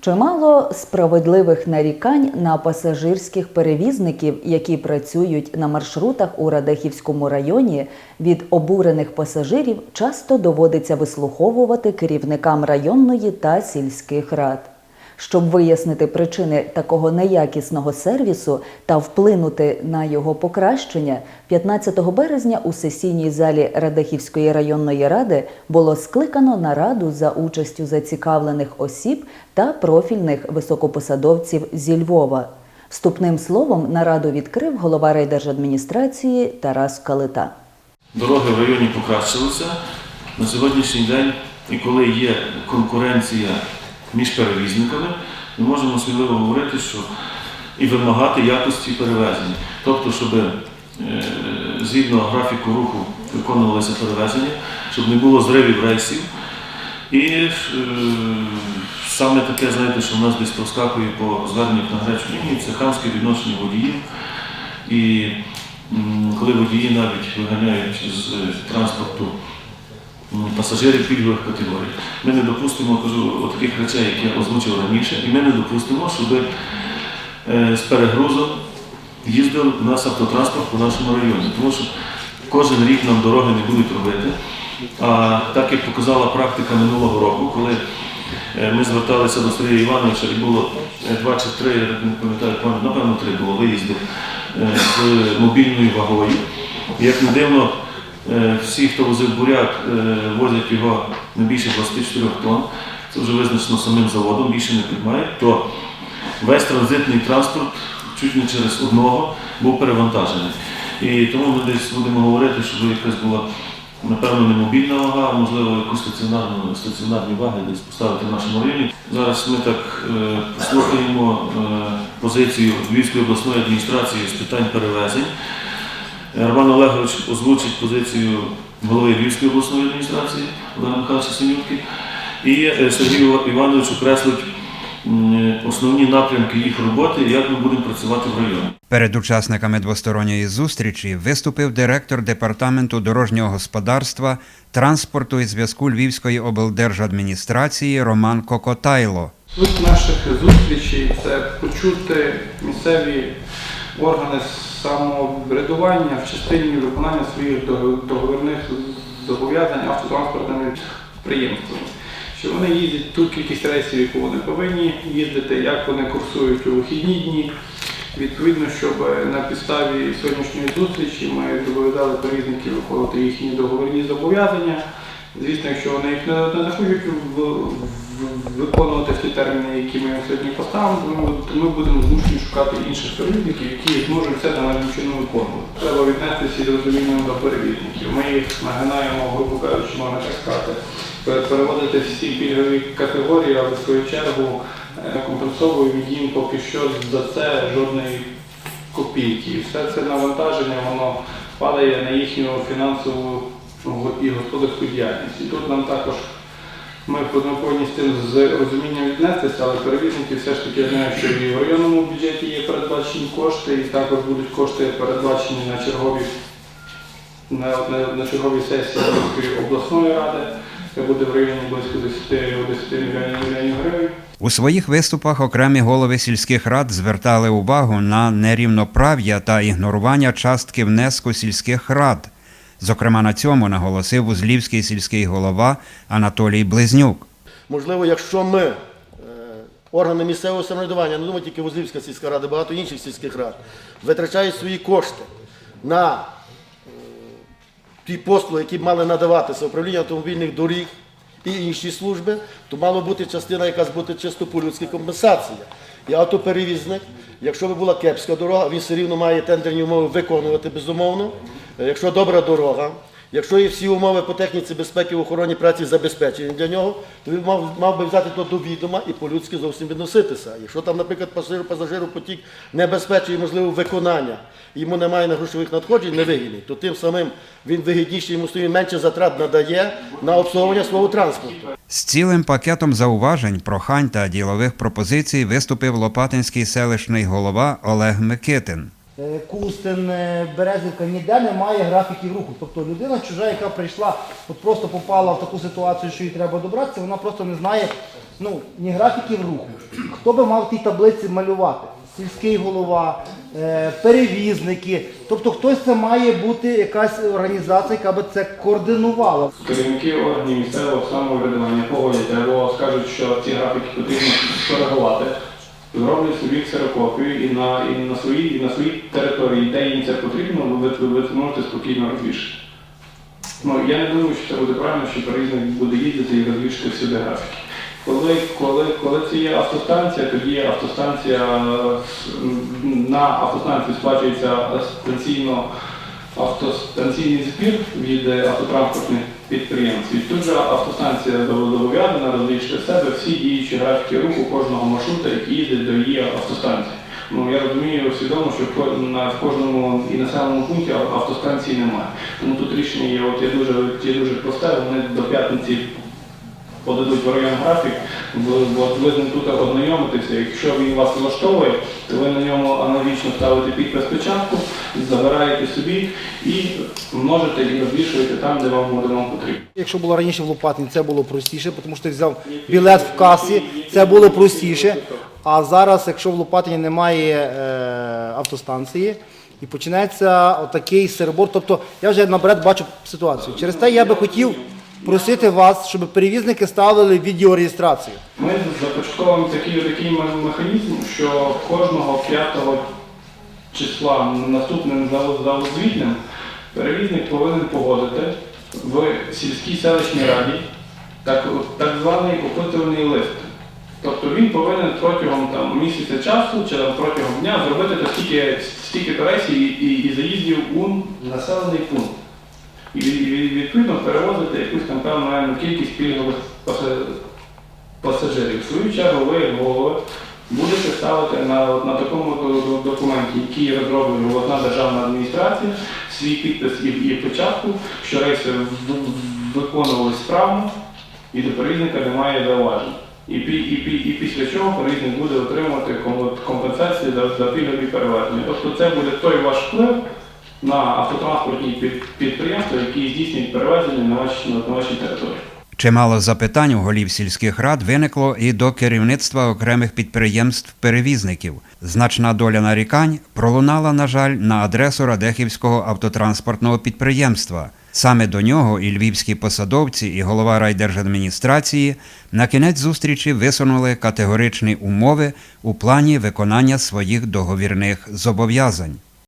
Чимало справедливих нарікань на пасажирських перевізників, які працюють на маршрутах у Радехівському районі, від обурених пасажирів часто доводиться вислуховувати керівникам районної та сільських рад. Щоб вияснити причини такого неякісного сервісу та вплинути на його покращення, 15 березня у сесійній залі Радехівської районної ради було скликано нараду за участю зацікавлених осіб та профільних високопосадовців зі Львова. Вступним словом нараду відкрив голова райдержадміністрації Тарас Калита. Дороги в районі покращилися. На сьогоднішній день, і коли є конкуренція між перевізниками, ми можемо сміливо говорити, що і вимагати якості перевезення. Тобто, щоб е, згідно графіку руху виконувалися перевезення, щоб не було зривів рейсів. І е, саме таке, знаєте, що в нас десь проскакує по зверненнях на гарячу лінію, це хамське відношення водіїв. І коли водії навіть виганяють з е, транспорту пасажирів пільгових категорій, ми не допустимо, кажу, таких речей, які я озвучив раніше, і ми не допустимо, щоб е, з перегрузом їздив у нас автотранспорт по нашому районі. Тому що кожен рік нам дороги не будуть робити. А так як показала практика минулого року, коли е, ми зверталися до Сергія Івановича і було е, два чи три, я не пам'ятаю, напевно, три було виїзди з мобільною вагою. Як не дивно, всі, хто возив буряк, е, возять його не більше 24 тонн. Це вже визначено самим заводом, більше не приймають, то весь транзитний транспорт чуть не через одного був перевантажений. І тому ми десь будемо говорити, щоб якась була, напевно, не мобільна вага, а можливо якусь стаціонарну, стаціонарні ваги десь поставити в нашому районі. Зараз ми так е, послухаємо е, позицію Львівської обласної адміністрації з питань перевезень. Роман Олегович озвучить позицію голови Львівської обласної адміністрації Олега Михайловича Синютки. І е, Сергій Іванович окреслить основні напрямки їх роботи і як ми будемо працювати в районі. Перед учасниками двосторонньої зустрічі виступив директор департаменту дорожнього господарства, транспорту і зв'язку Львівської облдержадміністрації Роман Кокотайло. Суть наших зустрічей це почути місцеві органи самоврядування в частині виконання своїх договірних зобов'язань автотранспортними підприємствами. Що вони їздять ту кількість рейсів, яку вони повинні їздити, як вони курсують у вихідні дні. Відповідно, щоб на підставі сьогоднішньої зустрічі ми зобов'язали перевізників виконувати їхні договірні зобов'язання. Звісно, якщо вони їх не, не захочуть виконувати в ті терміни, які ми сьогодні поставимо, то ми, будемо змушені шукати інших перевізників, які зможуть це належним чином виконувати. Треба віднестися з розумінням до перевізників. Ми їх нагинаємо, грубо кажучи, можна так сказати, переводити всі пільгові категорії, але в свою чергу е, компенсовуємо їм поки що за це жодної копійки. Все це навантаження воно падає на їхню фінансову і господарську діяльність. І тут нам також ми повинні з цим з розумінням віднестися, але перевізники все ж таки знають, що і в районному бюджеті є передбачені кошти, і також будуть кошти передбачені на чергові на, на, на черговій сесії обласної ради. Це буде в районі близько 10, 10 мільйонів мільйонів гривень. У своїх виступах окремі голови сільських рад звертали увагу на нерівноправ'я та ігнорування частки внеску сільських рад. Зокрема, на цьому наголосив Узлівський сільський голова Анатолій Близнюк. Можливо, якщо ми, е, органи місцевого самоврядування, не думаю тільки Возлівська сільська рада, багато інших сільських рад, витрачають свої кошти на е, ті послуги, які б мали надаватися управління автомобільних доріг і інші служби, то мала бути частина якась бути чисто по-людськи компенсація. І автоперевізник, якщо би була кепська дорога, він все рівно має тендерні умови виконувати безумовно. Якщо добра дорога, якщо є всі умови по техніці безпеки в охороні праці забезпечені для нього, то він мав, мав би взяти то до відома і по-людськи зовсім відноситися. Якщо там, наприклад, пасажир, пасажиропотік не безпечує можливо виконання, і йому немає на грошових надходжень, невигідний, то тим самим він вигідніший, йому стоїть менше затрат надає на обслуговування свого транспорту. З цілим пакетом зауважень, прохань та ділових пропозицій виступив Лопатинський селищний голова Олег Микитин. Е, Кустин, е, Березівка ніде немає графіків руху. Тобто людина чужа, яка прийшла, от просто попала в таку ситуацію, що їй треба добратися, вона просто не знає, ну, ні графіків руху. Хто би мав ті таблиці малювати? Сільський голова, е, перевізники. Тобто хтось це має бути якась організація, яка би це координувала. Керівники органів місцевого самоврядування погодять або скажуть, що ці графіки потрібно скоригувати. Зроблять собі ксерокопію і на, і на своїй і території, де їм це потрібно, ви, ви, ви це можете спокійно розвішати. Ну, я не думаю, що це буде правильно, що перевізник буде їздити і розвішати всюди графіки. Коли, коли, коли це є автостанція, тоді автостанція на автостанції сплачується станційно автостанційний збір від е, автотранспортних підприємств. І тут же автостанція зобов'язана розлічити в себе всі діючі графіки руху кожного маршрута, який їздить до її автостанції. Ну я розумію свідомо, що в кожному і населеному пункті автостанції немає. Тому тут рішення є, от є дуже, є дуже просте, вони до п'ятниці подадуть в район графік, ви, з ним тут ознайомитеся. Якщо він вас влаштовує, то ви на ньому аналогічно ставите підпис печатку, забираєте собі і множите і розвішуєте там, де вам, де вам потрібно. Якщо було раніше в Лопатині, це було простіше, тому що ти взяв білет в касі, це було простіше. А зараз, якщо в Лопатині немає е, автостанції, і починається отакий серебор. Тобто я вже наперед бачу ситуацію. Через те я би хотів просити вас, щоб перевізники ставили відеореєстрацію. Ми започатковуємо такий, такий механізм, що кожного 5 числа наступним за- за перевізник повинен погодити в сільській селищній раді так, так званий опитувальний лист. Тобто він повинен протягом там, місяця часу чи там, протягом дня зробити стільки, стільки рейсів і, і, і заїздів у населений пункт. І, від- і від- відповідно перевозити якусь там певну кількість пільгових пасажирів. В свою чергу ви, голови, будете ставити на, на такому до- до- документі, який розроблює обласна державна адміністрація, свій підпис і, печатку, що рейси в- в- виконували справно і до перевізника немає зауважень. І, і, і після чого перевізник буде отримувати ком- компенсації за, за пільгові перевезення. Тобто це буде той ваш вплив на автотранспортні під- підприємства, які здійснюють перевезення на вашій, на вашій території. Чимало запитань у голів сільських рад виникло і до керівництва окремих підприємств-перевізників. Значна доля нарікань пролунала, на жаль, на адресу Радехівського автотранспортного підприємства. Саме до нього і львівські посадовці, і голова райдержадміністрації на кінець зустрічі висунули категоричні умови у плані виконання своїх договірних зобов'язань.